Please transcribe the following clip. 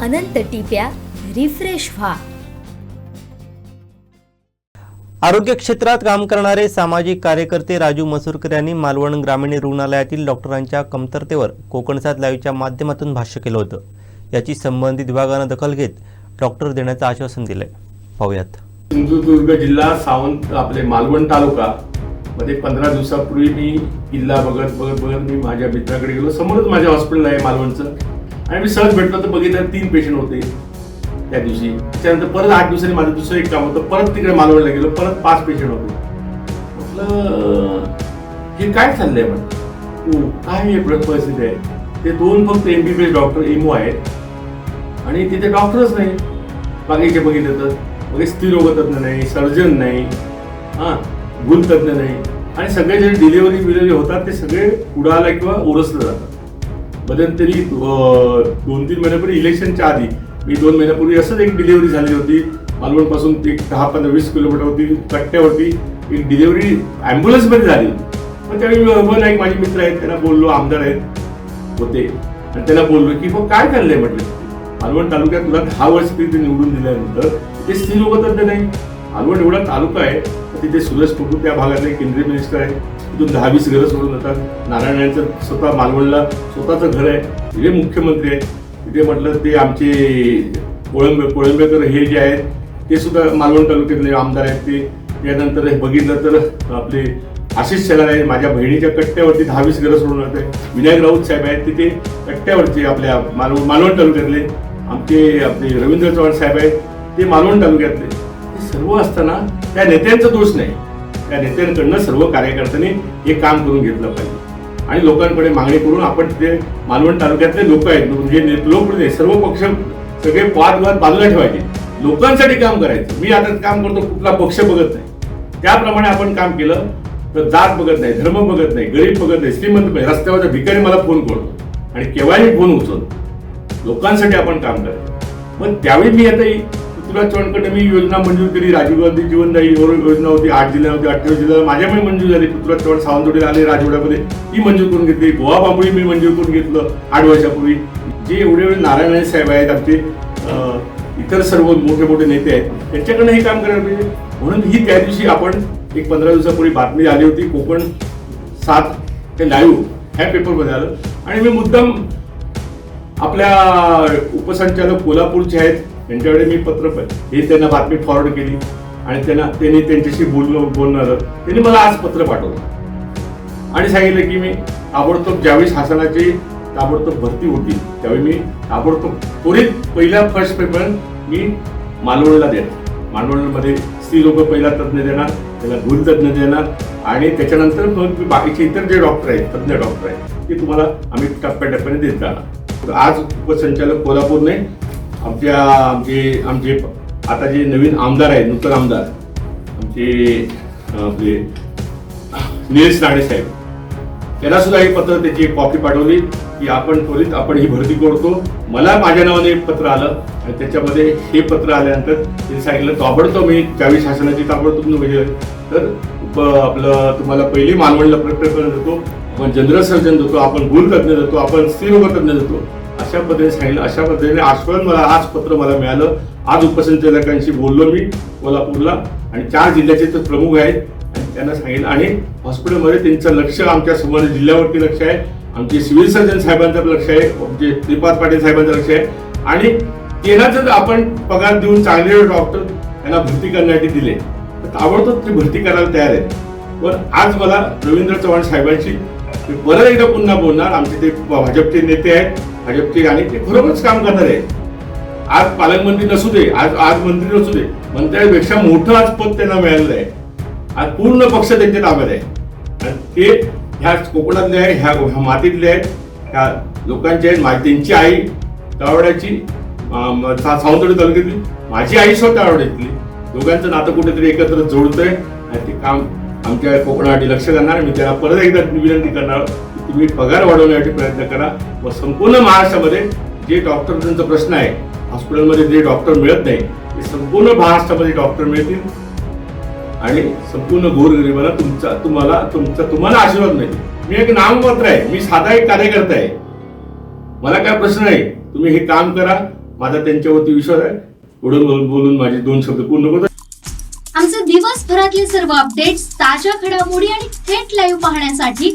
अनंत टिप्या refresh व्हा. आरोग्य क्षेत्रात काम करणारे सामाजिक कार्यकर्ते राजू मसूरकर यांनी मालवण ग्रामीण रुग्णालयातील डॉक्टरांच्या कमतरतेवर कोकणसात लाईव्हच्या माध्यमातून भाष्य केलं होतं. याची संबंधित विभागानं दखल घेत डॉक्टर देण्याचं आश्वासन दिलंय. पाहूयात. सिंधुदुर्ग जिल्हा सावंत आपले मालवण तालुका मध्ये पंधरा दिवसापूर्वी मी किल्ला बघत बघत बघत मी माझ्या मित्राकडे गेलो. समोरच माझ्या हॉस्पिटल आहे मालवणचं. आणि मी सहज भेटलो तर बघितलं तीन पेशंट होते. त्या दिवशी. त्याच्यानंतर परत आठ दिवसांनी माझं दुसरं एक काम होतं परत तिकडे मालवडला गेलो परत पाच पेशंट होते. म्हटलं हे काय चाललंय म्हटलं? काय हे परिस्थिती आहे? ते दोन फक्त M B B S doctor MO आहेत. आणि तिथे डॉक्टरच नाही. बाकीचे बघितले तर. म्हणजे स्त्रीरोगतज्ञ नाही सर्जन नाही हां भूलतज्ञ नाही. आणि सगळे जे डिलिव्हरी बिलिव्हरी होतात ते सगळे उडाला किंवा उरसलं जातात. मध्यंतरी दोन तीन महिन्यापूर्वी इलेक्शनच्या आधी मी दोन महिन्यापूर्वी असंच एक डिलिव्हरी झाली होती. मालवणपासून एक दहा पंधरा वीस किलोमीटरवरती कट्ट्यावरती. एक डिलिव्हरी ॲम्ब्युलन्समध्ये झाली. मग त्यावेळी मी अभय माझे मित्र आहेत त्यांना बोललो आमदार आहेत होते. आणि त्यांना बोललो की मग काय चाललंय? म्हटलं. मालवण तालुक्यात तुला दहा वर्ष तिथे निवडून दिल्यानंतर तिथे स्त्री लोकतज्ञ नाही. मालवण एवढा तालुका आहे तिथे सुरेश प्रभू त्या भागातले केंद्रीय मिनिस्टर आहे तिथून दहा वीस घरं सोडून जातात नारायणांचं स्वतः मालवणला स्वतःचं घर आहे. तिथे मुख्यमंत्री आहेत. तिथे म्हटलं ते आमचे कोळंबे कोळंबेकर हे जे आहेत ते सुद्धा मालवण तालुक्यातले आमदार आहेत ते. त्यानंतर हे बघितलं तर आपले आशिष शेलार आहे माझ्या बहिणीच्या कट्ट्यावरती दहावीस घरं सोडून जाते विनायक राऊत साहेब आहेत तिथे कट्ट्यावरचे आपल्या मालवण मालवण तालुक्यातले. आमचे आपले रवींद्र चव्हाण साहेब आहेत. ते मालवण तालुक्यातले. सर्व असताना त्या नेत्यांचा दोष नाही. त्या नेत्यांकडनं सर्व कार्यकर्त्यांनी हे काम करून घेतलं पाहिजे. आणि लोकांकडे मागणी करून आपण तिथे मालवण तालुक्यातले लोक आहेत. म्हणजे लोक लोकप्रतिनिधी सर्व पक्ष सगळे वादवाद बाजूला ठेवायचे. लोकांसाठी काम करायचं. मी आता काम करतो कुठला पक्ष बघत नाही. त्याप्रमाणे आपण काम केलं तर जात बघत नाही धर्म बघत नाही गरीब बघत नाही श्रीमंत रस्त्यावरचा भिकारी मला फोन करतो. आणि केव्हाही फोन उचलतो. लोकांसाठी आपण काम करायचं. मग त्यावेळी मी आता ही पृथ्वीराज मी योजना मंजूर केली. राजीव गांधी जीवनदायी योजना होती. आठ जिल्ह्या होती अठ्ठावीस जिल्ह्याला माझ्यामुळे मंजूर झाली. पृथ्वीराज चव्हाण सावंतवाडीला आले राजवाड्यामध्ये ती मंजूर करून घेतली. गोवा बांबळी मी मंजूर करून घेतलं. आठ वर्षापूर्वी. जे एवढे एवढे नारायण साहेब आहेत आमचे इतर सर्व मोठे मोठे नेते आहेत त्यांच्याकडनं हे काम करायला पाहिजे. म्हणून ही त्या दिवशी आपण एक पंधरा दिवसापूर्वी बातमी आली होती. कोकण सात ते लाईव्ह ह्या पेपरमध्ये आलं. आणि मी मुद्दाम आपल्या उपसंचालक कोल्हापूरचे आहेत. त्यांच्याकडे मी पत्र हे त्यांना बातमी फॉरवर्ड केली. आणि त्यांना त्यांनी त्यांच्याशी बोलणं बोलणं आलं त्यांनी मला आज पत्र पाठवलं. आणि सांगितलं की मी ताबडतोब ज्यावेळी शासनाची ताबडतोब भरती होती त्यावेळी मी ताबडतोब त्वरित पहिल्या फर्स्ट पेपर मी मालवणला देणार. मालवणमध्ये स्त्री लोक पहिला तज्ज्ञ देणार त्याला भूल तज्ज्ञ देणार. आणि त्याच्यानंतर मग बाकीचे इतर जे डॉक्टर आहेत तज्ज्ञ डॉक्टर आहेत ते तुम्हाला आम्ही टप्प्याटप्प्याने देत जाणार. तर आज उपसंचालक कोल्हापूरने आमच्या आमचे आमचे आता जे नवीन आमदार आहेत नूतन आमदार आमचे आपले निलेश राणे साहेब त्यांना सुद्धा हे पत्र त्याची एक कॉपी पाठवली की आपण त्वरित आपण ही भरती करतो. मला माझ्या नावाने एक पत्र आलं आणि त्याच्यामध्ये हे पत्र आल्यानंतर त्यांनी सांगितलं ताबडतोब मी त्यावेळी शासनाची ताबडतोब म्हणजे तर उप- आपलं तुम्हाला पहिली मालवणला प्रकरण देतो आपण जनरल सर्जन देतो आपण भूलतज्ञ देतो आपण स्त्रीरोगतज्ञ देतो. अशा पद्धतीने सांगितलं अशा पद्धतीने आश्वासन मला आज पत्र मला मिळालं. आज उपसंचालकांशी बोललो मी कोल्हापूरला. आणि चार जिल्ह्याचे ते प्रमुख आहेत. आणि त्यांना सांगितलं आणि हॉस्पिटलमध्ये त्यांचं लक्ष आमच्यासमोर जिल्ह्यावरती लक्ष आहे. आमचे सिव्हिल सर्जन साहेबांचं लक्ष आहे. आमचे त्रिपाद पाटील साहेबांचं लक्ष आहे. आणि त्यांना जर आपण पगार देऊन चांगले डॉक्टर त्यांना भरती करण्यासाठी दिले तर ताबडतोब ते भरती करायला तयार आहेत. पण आज मला रवींद्र चव्हाण साहेबांशी मी परत एकदा पुन्हा बोलणार. आमचे ते भाजपचे नेते आहेत. भाजपचे आणि ते खरोखरच काम करणार. आहे आज पालकमंत्री नसू दे आज आज मंत्री नसू दे मंत्र्यापेक्षा मोठं आज पद त्यांना मिळालेलं आहे. आज पूर्ण पक्ष त्यांच्या ताब्यात आहे. आणि ते ह्या कोकणातले आहे ह्या ह्या मातीतले आहेत ह्या लोकांचे आहेत माझी त्यांची आई तावड्याची सावंतवाडी तालुक्यातली माझी आई स्वतः तावड्यातली. दोघांचं नातं कुठेतरी एकत्र जोडतंय आणि ते काम आमच्या कोकणासाठी लक्ष करणार मी त्याला परत एकदा विनंती करणार तुम्ही पगार वाढवण्यासाठी प्रयत्न करा. व संपूर्ण महाराष्ट्रामध्ये जे डॉक्टरांचा प्रश्न आहे हॉस्पिटलमध्ये जे डॉक्टर मिळत नाही ते संपूर्ण महाराष्ट्रामध्ये डॉक्टर मिळतील. आणि संपूर्ण गोरगरिबाला तुमचा तुम्हाला तुमचा तुम्हाला आशीर्वाद नाही मी एक नाममात्र आहे. मी साधा एक कार्यकर्ता आहे. मला काय प्रश्न नाही. तुम्ही हे काम करा. माझा त्यांच्यावरती विश्वास आहे. पुढून बोलून बोलून माझे दोन शब्द पूर्ण करतो आमचे दिवसभरातले सर्व अपडेट्स ताज्या घडामोडी आणि थेट लाईव्ह पाहण्यासाठी